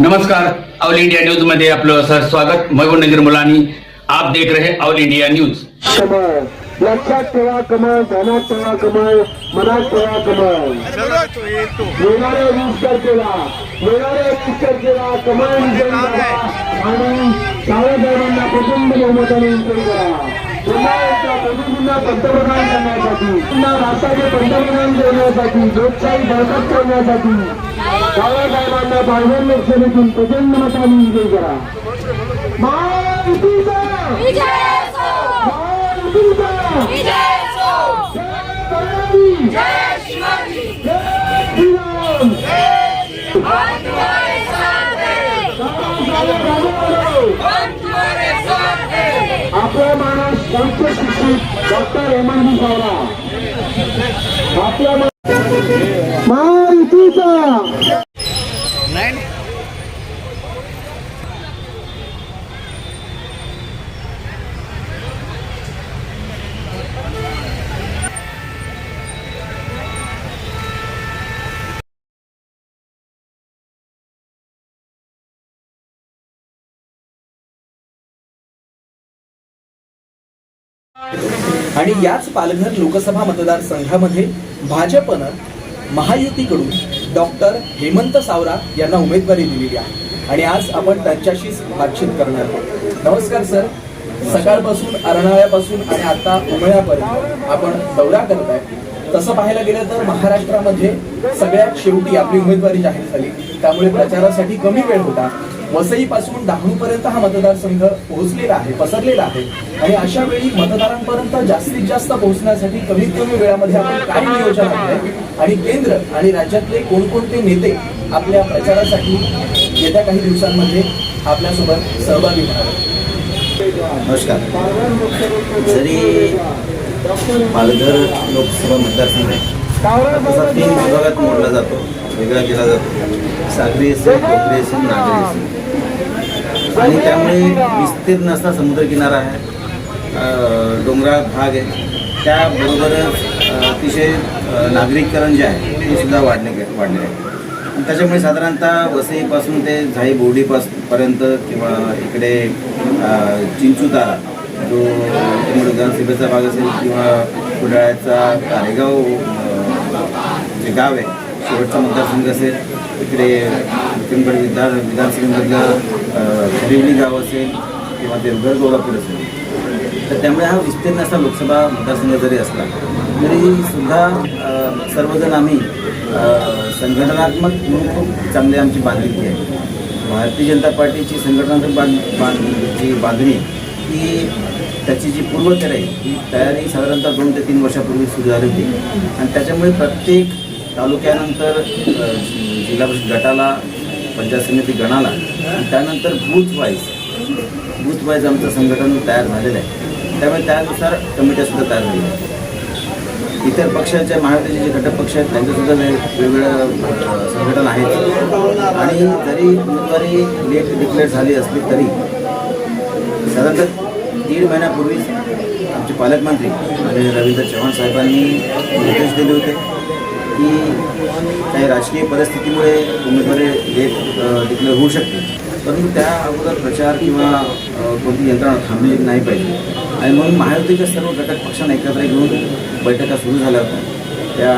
नमस्कार all India न्यूजमध्ये आपलं सर स्वागत. महबूब नजीर मुलानी आप देख रहे ऑल इंडिया न्यूज. कमळ लक्षात ठेवा कमळ ध्यानात ठेवा कमळ मनात ठेवा कमळ येणारे वीस केला. येणारे वीस केला. कमळ विजयी करा आणि सावधानांना प्रचंड बहुमताने विजयी करा पुन्हा एकदा मोदीजींना पंतप्रधान करण्यासाठी पुन्हा राष्ट्राचे पंतप्रधान करण्यासाठी लोकशाही बळकट करण्यासाठी सावधानांना बाहेर लोकसभेतून प्रचंड मताने करा. महायुतीचा! महायुतीचा! आपला माणूस संत शिक्षित डॉक्टर हेमंती सावरा. आपला महायुतीचा आणि याच पालघर लोकसभा मतदारसंघामध्ये भाजपनं महायुतीकडून डॉक्टर हेमंत सावरा यांना उमेदवारी दिलेली आहे. आणि आज आपण त्यांच्याशीच बातचीत करणार आहोत. नमस्कार सर. सकाळपासून अरणाळ्यापासून आणि आता उमळ्यापर्यंत आपण दौरा करताय तसं पाहायला गेलं तर महाराष्ट्रामध्ये सगळ्यात शेवटी आपली उमेदवारी जाहीर झाली. त्यामुळे प्रचारासाठी कमी वेळ होता. वसईपासून डहाणूपर्यंत हा मतदारसंघ पोहोचलेला आहे पसरलेला आहे. आणि अशा वेळी मतदारांपर्यंत जास्तीत जास्त पोहोचण्यासाठी कमीत कमी वेळामध्ये आपण काय नियोजन आहे आणि केंद्र आणि राज्यातले कोणकोणते नेते आपल्या प्रचारासाठी येत्या काही दिवसांमध्ये आपल्यासोबत सहभागी होणार नमस्कार. जरी पालघर लोकसभा मतदारसंघ तीन विभागात मोडला जातो वेगळा केला जातो. सागरी असेल कोकरी असेल नागरी असेल. आणि त्यामुळे विस्तीर्ण असा समुद्रकिनारा आहे. डोंगराळ भाग आहे. त्याबरोबरच अतिशय नागरिककरण जे आहे ते सुद्धा वाढणे वाढले आहे. आणि त्याच्यामुळे साधारणतः वसईपासून ते झाई बोर्डीपासपर्यंत किंवा इकडे अं, चिंचुतारा जो इकडे विधानसभेचा भाग असेल किंवा कुडाळ्याचा कारेगाव जे गाव आहे शेवटचा मतदारसंघ असेल तिकडे विक्रमगड विधान विधानसभेमधलं खरिवली गाव असेल किंवा देवघर गोलापूर असेल तर त्यामुळे हा विस्तीर्ण असा लोकसभा मतदारसंघ जरी असला तरी सुद्धा सर्वजण आम्ही संघटनात्मक म्हणून खूप चांगली आमची बांधिलकी आहे. भारतीय जनता पार्टीची संघटनात्मक बांध बांध जी बांधणी ही त्याची जी पूर्वतयारी आहे ही तयारी साधारणतः दोन ते तीन वर्षापूर्वी सुरू झाली होती. आणि त्याच्यामुळे प्रत्येक तालुक्यानंतर जिल्हा परिषद गटाला पंचायत समिती गणाला आणि त्यानंतर बूथ वाईज बूथ वाईज आमचं संघटन तयार झालेलं आहे. त्यामुळे त्यानुसार कमिट्यासुद्धा तयार झालेल्या आहेत. इतर पक्षाच्या महाराष्ट्राचे जे घटक पक्ष आहेत त्यांचंसुद्धा वेगवेगळं संघटन आहेत. आणि जरी उमेदवारी लेट डिक्लेअर झाली असली तरी साधारणतः दीड महिन्यापूर्वीच आमचे पालकमंत्री आणि रवींद्र चव्हाण साहेबांनी निर्देश दिले होते. की काही राजकीय परिस्थितीमुळे उमेदवारी लेट डिक्लेअर होऊ शकते. परंतु त्या अगोदर प्रचार किंवा कोणती यंत्रणा थांबलेली नाही पाहिजे. आणि म्हणून महायुतीच्या सर्व घटक पक्षांना एकत्र घेऊन बैठका सुरू झाल्या होत्या. त्या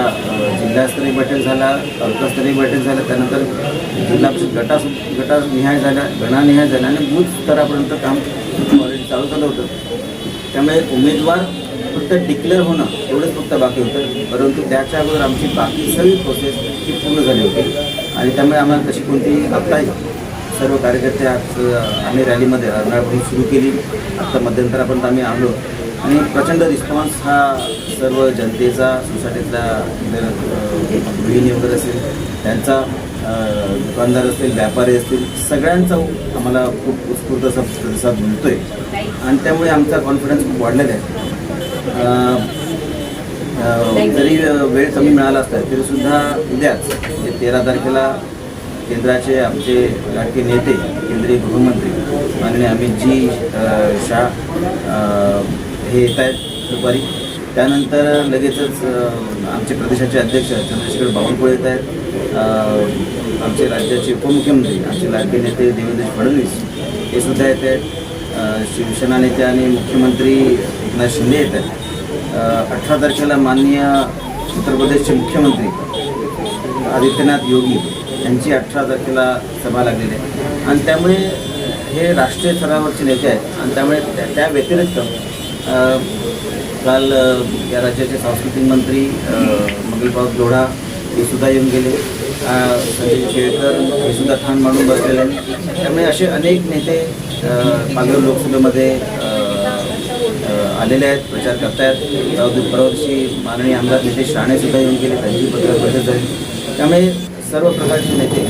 जिल्हास्तरीय बैठक झाला तालुकास्तरीय बैठक झाल्या त्यानंतर जिल्हा परिषद गटा गटानिहाय झाल्या गणानिहाय झाल्या आणि बूथ स्तरापर्यंत काम चालू झालं होतं. त्यामुळे उमेदवार फक्त डिक्लेअर होणं एवढंच फक्त बाकी होतं. परंतु त्याच्या अगोदर आमची बाकी सगळी प्रोसेस ही पूर्ण झाली होती. आणि त्यामुळे आम्हाला तशी कोणती आत्ता सर्व कार्यकर्ते आज आम्ही रॅलीमध्ये अर्नाळपासून सुरू केली. आत्ता मध्यंतरापर्यंत आम्ही आलो. आणि प्रचंड रिस्पॉन्स हा सर्व जनतेचा सोसायटीतल्या गृहिणी वगैरे असेल त्यांचा दुकानदार असतील व्यापारी असतील सगळ्यांचा आम्हाला खूप उत्स्फूर्त असा प्रतिसाद आहे आणि त्यामुळे आमचा कॉन्फिडन्स खूप वाढलेला आहे. जरी वेळ कमी मिळाला असता तरी सुद्धा उद्याच म्हणजे तेरा तारखेला केंद्राचे आमचे लाडके नेते केंद्रीय गृहमंत्री माननीय अमितजी जी शाह हे येत आहेत दुपारी. त्यानंतर लगेचच आमचे प्रदेशाचे अध्यक्ष चंद्रशेखर बावनकुळे येत आहेत. आमचे राज्याचे उपमुख्यमंत्री आमचे लाडके नेते देवेंद्र फडणवीस हे सुद्धा येत आहेत. शिवसेना नेते आणि मुख्यमंत्री एकनाथ शिंदे येत आहेत. अठरा तारखेला माननीय उत्तर प्रदेशचे मुख्यमंत्री आदित्यनाथ योगी यांची अठरा तारखेला सभा लागलेली आहे. आणि त्यामुळे हे राष्ट्रीय स्तरावरचे नेते आहेत. आणि त्यामुळे त्या त्या व्यतिरिक्त काल या राज्याचे सांस्कृतिक मंत्री अ, जोडा हे सुद्धा येऊन गेले. संजय केळकर हे सुद्धा ठाण मांडून बसलेले आहेत. त्यामुळे असे अनेक नेते पालघर लोकसभेमध्ये आलेले आहेत प्रचार करतायत. परवा परवा दिवशी माननीय आमदार नितेश राणेसुद्धा येऊन गेले त्यांची पत्रकार परिषद झाली. त्यामुळे सर्व प्रकारचे नेते